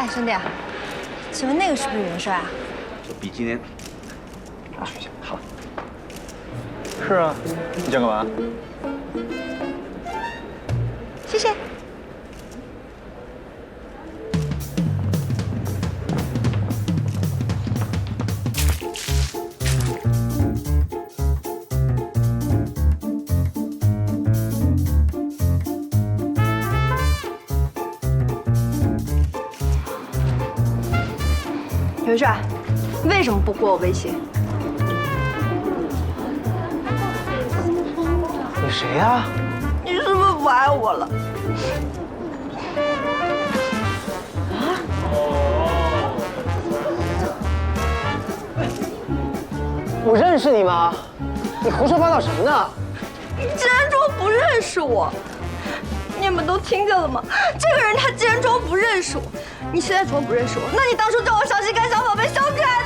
哎，兄弟，请问那个是不是元帅啊？这比基尼。啊，好。是啊，你想干嘛？谢谢。元帅，为什么不回我微信？你谁呀？你是不是不爱我了？啊我认识你吗？你胡说八道什么呢？你竟然装不认识我！你们都听见了吗？这个人他竟然装不认识我！你现在怎么不认识我，那你当初叫我小心肝、小宝贝、小可爱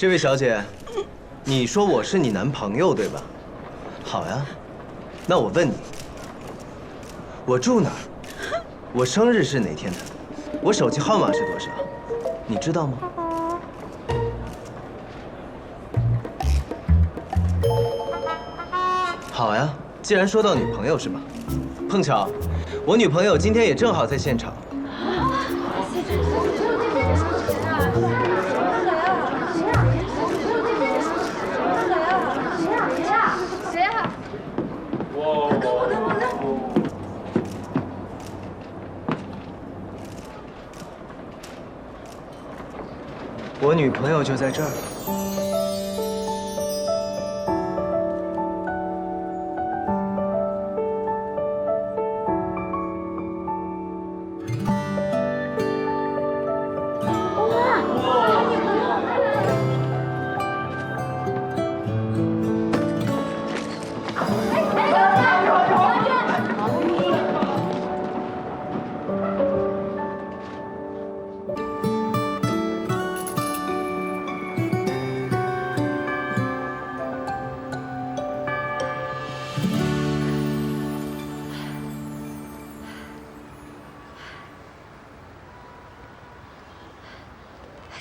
这位小姐，你说我是你男朋友对吧？好呀，那我问你，我住哪儿？我生日是哪天的？我手机号码是多少？你知道吗？好呀，既然说到女朋友是吧？碰巧，我女朋友今天也正好在现场。我女朋友就在这儿。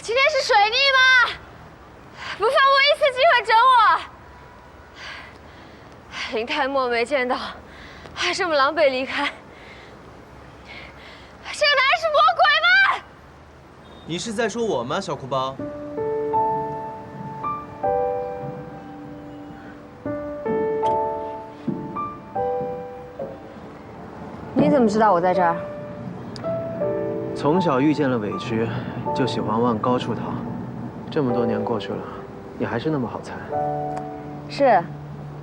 今天是水逆吗？不放过一次机会整我！林太墨没见到，还这么狼狈离开，这个男人是魔鬼吗？你是在说我吗，小哭包？你怎么知道我在这儿？从小遇见了委屈，就喜欢往高处逃。这么多年过去了，你还是那么好猜。是，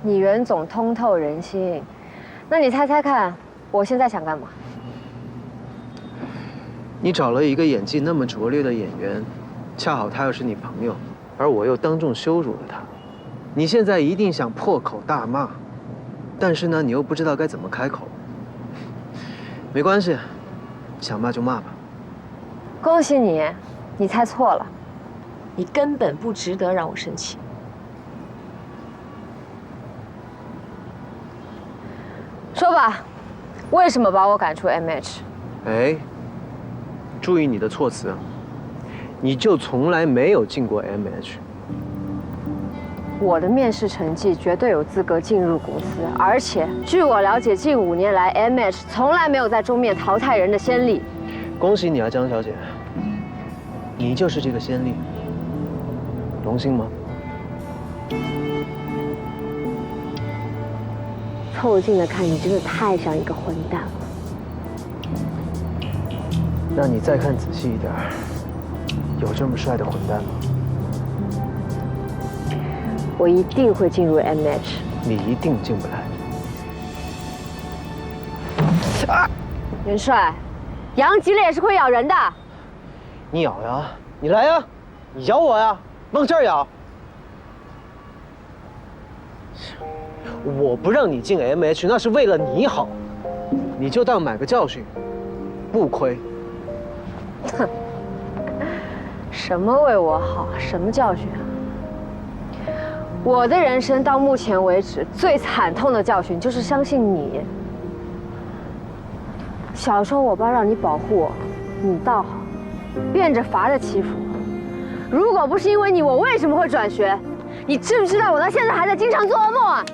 你袁总通透人心。那你猜猜看，我现在想干嘛？你找了一个演技那么拙劣的演员，恰好他又是你朋友，而我又当众羞辱了他。你现在一定想破口大骂，但是呢，你又不知道该怎么开口。没关系，想骂就骂吧。恭喜你，你猜错了，你根本不值得让我生气。说吧，为什么把我赶出 MH？哎，注意你的措辞，你就从来没有进过 MH。我的面试成绩绝对有资格进入公司，而且据我了解，近五年来 MH 从来没有在中面淘汰人的先例。恭喜你啊，江小姐，你就是这个先例，荣幸吗？凑近了看，你真的太像一个混蛋了。那你再看仔细一点，有这么帅的混蛋吗？我一定会进入 MH。你一定进不来。元帅，羊急了也是会咬人的。你咬呀，你来呀，你咬我呀，往这儿咬。我不让你进 MH，那是为了你好，你就当买个教训，不亏。哼 什么为我好？什么教训？我的人生到目前为止最惨痛的教训就是相信你。小时候我爸让你保护我，你倒好，变着法的欺负我。如果不是因为你，我为什么会转学？你知不知道我到现在还在经常做噩梦啊？